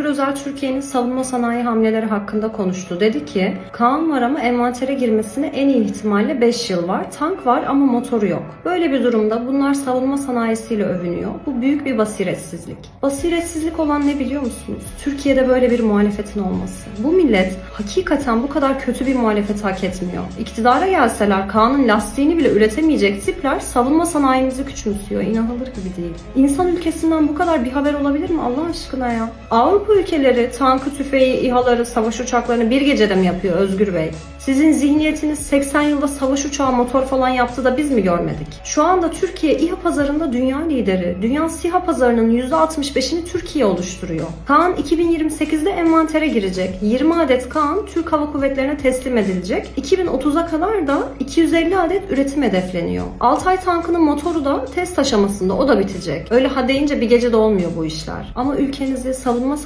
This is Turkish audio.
Nurgül Özel Türkiye'nin savunma sanayi hamleleri hakkında konuştu. Dedi ki Kaan var ama envantere girmesine en iyi ihtimalle 5 yıl var. Tank var ama motoru yok. Böyle bir durumda bunlar savunma sanayisiyle övünüyor. Bu büyük bir basiretsizlik. Basiretsizlik olan ne biliyor musunuz? Türkiye'de böyle bir muhalefetin olması. Bu millet hakikaten bu kadar kötü bir muhalefet hak etmiyor. İktidara gelseler Kaan'ın lastiğini bile üretemeyecek tipler savunma sanayimizi küçümsüyor. İnanılır gibi değil. İnsan ülkesinden bu kadar bir haber olabilir mi Allah aşkına ya? Avrupa ülkeleri tankı, tüfeği, İHA'ları, savaş uçaklarını bir gecede mi yapıyor Özgür Bey? Sizin zihniyetiniz 80 yılda savaş uçağı motor falan yaptı da biz mi görmedik? Şu anda Türkiye İHA pazarında dünya lideri. Dünya SİHA pazarının %65'ini Türkiye oluşturuyor. Kaan 2028'de envantere girecek. 20 adet Kaan Türk Hava Kuvvetleri'ne teslim edilecek. 2030'a kadar da 250 adet üretim hedefleniyor. Altay tankının motoru da test aşamasında o da bitecek. Öyle ha deyince bir gecede olmuyor bu işler. Ama ülkenizi savunma